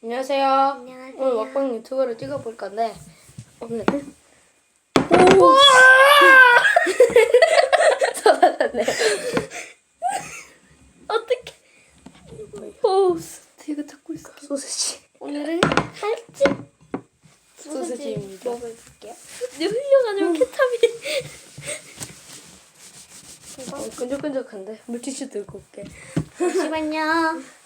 안녕하세요. 안녕하세요. 오늘 먹방 유튜브를 찍어볼 건데 오늘은 쏟아졌네. 어떻게? 오, 제가 잡고 있어. 소시지. 오늘은 살집 소시지입니다. 먹어볼게요. 내 흘려가지고 케찹이. 어, 끈적끈적한데 물티슈 들고 올게. 잠시만요.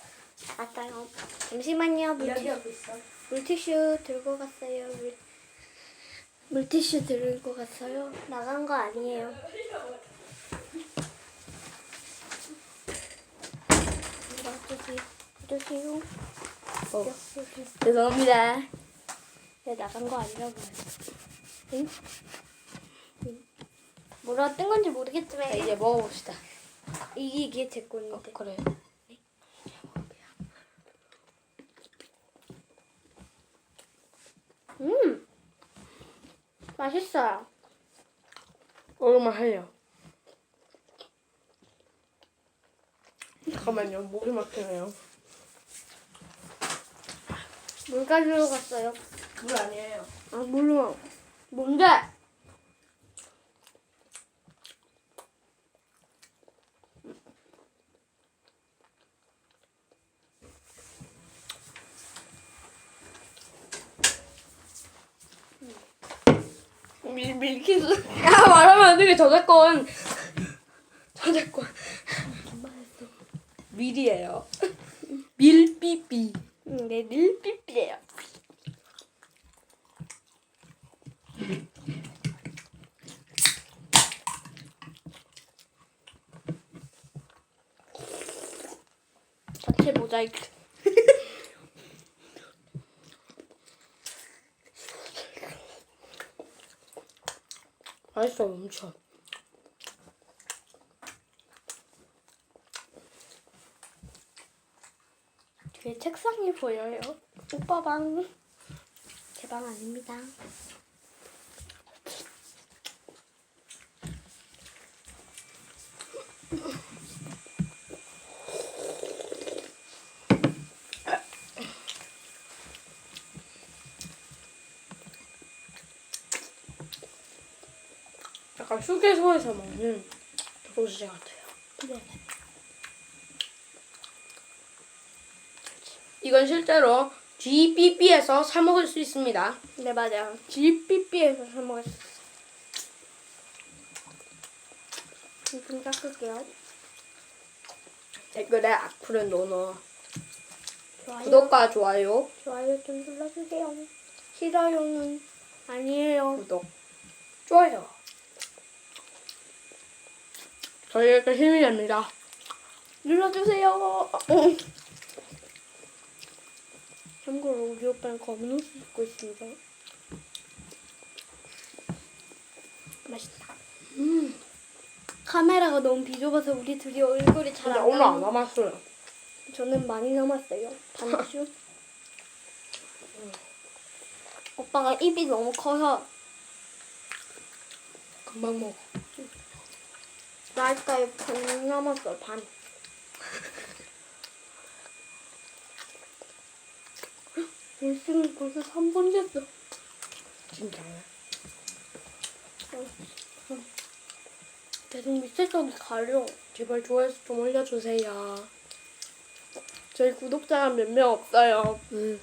맞아요. 잠시만요. 물티, 이야기하고 있어. 물티슈 들고 갔어요. 물, 물티슈 들고 갔어요. 나간 거 아니에요. 놔두세요. 어, 죄송합니다. 왜 나간 거 아니라고요? 응? 응. 뭐라 뜬 건지 모르겠지만 자, 이제 먹어봅시다. 이게 이게 제 어, 건데. 그래. 음, 맛있어요. 얼마 해요. 잠깐만요. 목이 막히네요. 물 가지러 갔어요. 물 아니에요. 아 몰라. 뭔데? 밀 밀키스. 아 말하면 안 되게 저작권. 저작권. 밀이에요. 밀삐삐. 응, 내 밀삐삐예요. 자체 모자이크. 맛있어 엄청. 뒤에 책상이 보여요. 오빠 방. 제 방 아닙니다. 휴게소에서 먹는 소시지 같아요. 네. 이건 실제로 GBB에서 사 먹을 수 있습니다. 네 맞아요. GPP에서 사 먹었어요. 좀 닦을게요. 댓글에 악플은 노노. 좋아요. 구독과 좋아요. 좋아요 좀 눌러주세요. 싫어요는 아니에요. 구독. 좋아요. 저희에게 힘이 됩니다. 눌러주세요. 참고로 우리 오빠는 검은 옷을 입고 있습니다. 맛있다. 음. 카메라가 너무 비좁아서 우리 둘이 얼굴이 잘 근데 안 오늘 안 나와. 남았어요. 저는 많이 남았어요. 반주. 오빠가 입이 너무 커서 금방 먹어. 나이까지 반 남았어 반. 열심히 벌써 3분 됐어. 진짜요? 계속 밑에 쪽이 가려. 제발 좋아요 좀 올려주세요. 저희 구독자가 몇명 없어요. 음.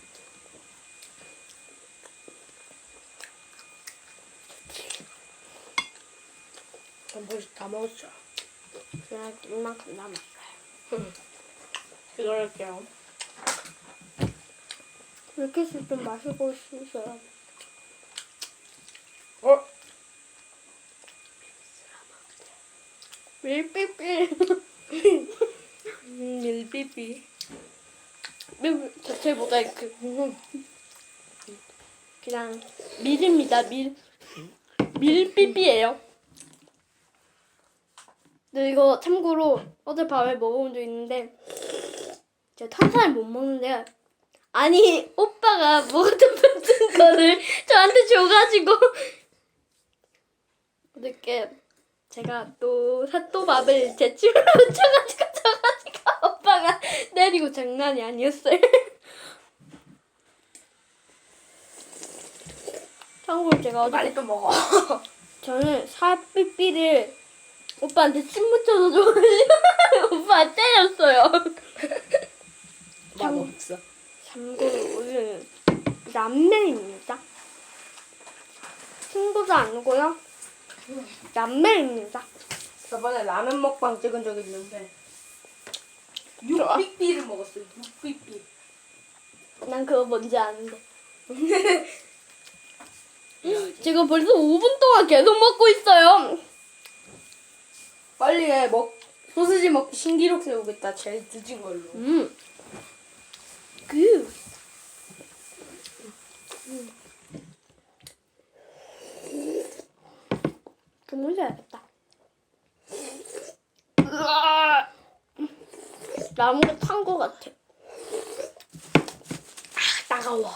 전 벌써 다 먹었죠. 그냥 이만큼 남았어요. 기다릴게요. 이렇게 해서 좀 마시고 있어요. 어? 밀삐삐. 음, 밀삐삐. 밀 자체 모자이크. 그냥 밀입니다 밀. 밀삐삐예요. 근데 이거 참고로 어젯밤에 먹어본 적 있는데 제가 탄산을 못 먹는데 아니 오빠가 먹었던 같은 거를 저한테 줘가지고 어저께 제가 또 사또밥을 제 침으로 쳐가지고 쳐가지고 오빠가 내리고 장난이 아니었어요. 참고로 제가 어제 빨리 또 먹어. 저는 사삐삐를 오빠한테 침 묻혀서 줘가지고 오빠 때렸어요. 나 없어. 참고로 오늘은 남매입니다. 친구도 아니고요. 남매입니다. 저번에 라면 먹방 찍은 적 있는데 육삐삐를 먹었어요. 육삐삐. 난 그거 뭔지 아는데. 지금 벌써 5분 동안 계속 먹고 있어요. 빨리 해. 먹 소시지 먹기 신기록 세우겠다. 제일 늦은 걸로. 음. 그. 주무셔야겠다. 으아! 나무가 탄거 같아. 따가워.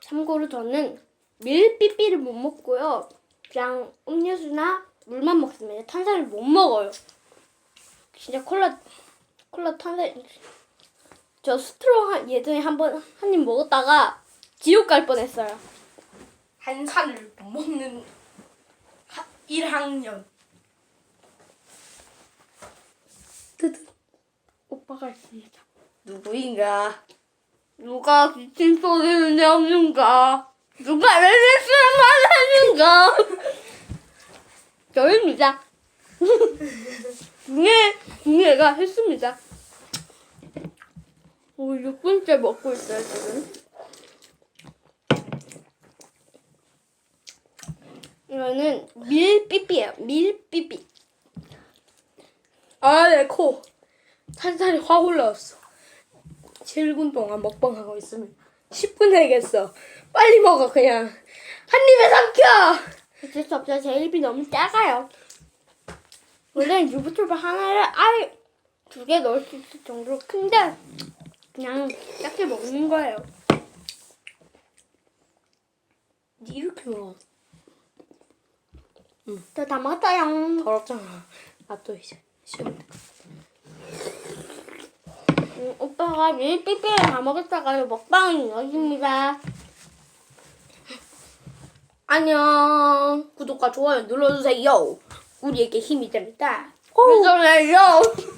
참고로 저는 밀삐삐를 못 먹고요. 그냥 음료수나 물만 먹습니다. 탄산을 못 먹어요. 진짜 콜라 콜라 탄산 저 스트로 한- 예전에 한 번 한 입 먹었다가 지옥 갈 뻔했어요. 한 산을 못 먹는 하, 1학년. 뜨드 오빠가 있습니다. 누구인가? 누가 기침 소리를 내었는가? 누가 레레스만 하는가? 저입니다. 중에 중에가 했습니다. 오, 6분째 먹고 있어요 지금. 이거는 밀삐삐예요. 밀삐삐. 아, 내 코. 탄산이 확 올라왔어. 7분 동안 먹방하고 있으면 10분 되겠어. 빨리 먹어, 그냥. 한 입에 삼켜! 어쩔 수 없어요. 제 입이 너무 작아요. 원래는 유부초밥 하나를 아예 두 개 넣을 수 있을 정도로 큰데 그냥 작게 먹는 거예요. 이렇게 먹어. 저다 먹었어요. 더럽잖아. 아, 또 이제. 시험 음, 오빠가 밀삐삐를 다 먹었다가 먹방이 여기입니다. 안녕. 구독과 좋아요 눌러주세요. 우리에게 힘이 됩니다. 그래서요.